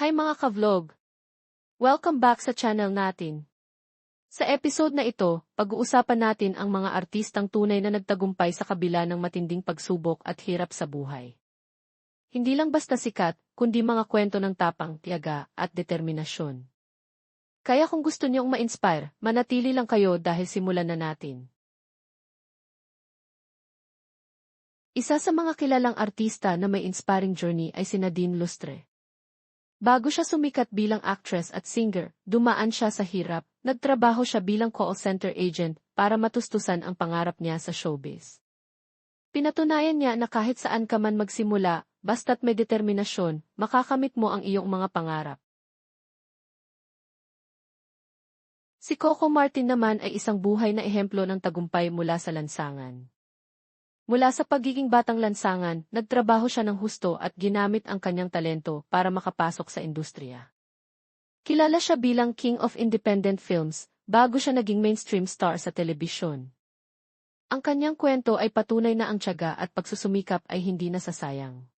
Hi mga ka-vlog! Welcome back sa channel natin. Sa episode na ito, pag-uusapan natin ang mga artistang tunay na nagtagumpay sa kabila ng matinding pagsubok at hirap sa buhay. Hindi lang basta sikat, kundi mga kwento ng tapang, tiyaga, at determinasyon. Kaya kung gusto niyong ma-inspire, manatili lang kayo dahil simulan na natin. Isa sa mga kilalang artista na may inspiring journey ay si Nadine Lustre. Bago siya sumikat bilang actress at singer, dumaan siya sa hirap, nagtrabaho siya bilang call center agent para matustusan ang pangarap niya sa showbiz. Pinatunayan niya na kahit saan ka man magsimula, basta't may determinasyon, makakamit mo ang iyong mga pangarap. Si Coco Martin naman ay isang buhay na ehemplo ng tagumpay mula sa lansangan. Mula sa pagiging batang lansangan, nagtrabaho siya ng husto at ginamit ang kanyang talento para makapasok sa industriya. Kilala siya bilang King of Independent Films, bago siya naging mainstream star sa telebisyon. Ang kanyang kwento ay patunay na ang tiyaga at pagsusumikap ay hindi nasasayang.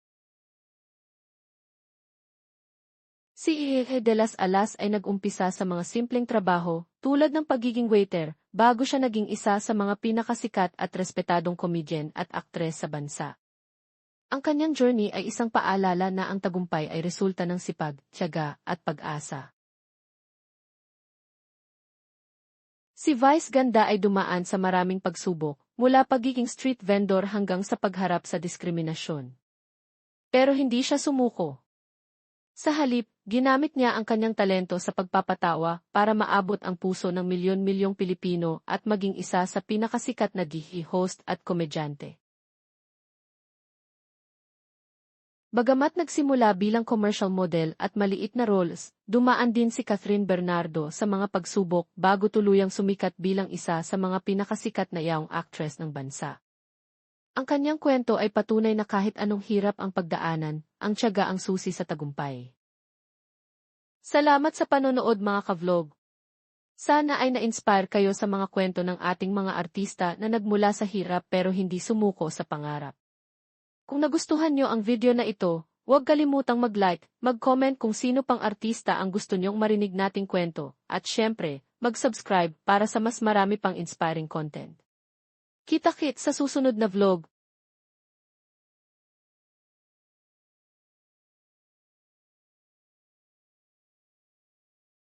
Si Ihehe de las Alas ay nag-umpisa sa mga simpleng trabaho, tulad ng pagiging waiter, bago siya naging isa sa mga pinakasikat at respetadong komedyen at aktres sa bansa. Ang kanyang journey ay isang paalala na ang tagumpay ay resulta ng sipag, tiyaga, at pag-asa. Si Vice Ganda ay dumaan sa maraming pagsubok, mula pagiging street vendor hanggang sa pagharap sa diskriminasyon. Pero hindi siya sumuko. Sa halip, ginamit niya ang kanyang talento sa pagpapatawa para maabot ang puso ng milyon-milyong Pilipino at maging isa sa pinakasikat na DH host at komedyante. Bagamat nagsimula bilang commercial model at maliit na roles, dumaan din si Catherine Bernardo sa mga pagsubok bago tuluyang sumikat bilang isa sa mga pinakasikat na young actress ng bansa. Ang kanyang kwento ay patunay na kahit anong hirap ang pagdaanan, ang tiyaga ang susi sa tagumpay. Salamat sa panonood mga ka-vlog. Sana ay na-inspire kayo sa mga kwento ng ating mga artista na nagmula sa hirap pero hindi sumuko sa pangarap. Kung nagustuhan nyo ang video na ito, huwag kalimutang mag-like, mag-comment kung sino pang artista ang gusto nyong marinig nating kwento, at syempre, mag-subscribe para sa mas marami pang inspiring content. Kita-kit sa susunod na vlog.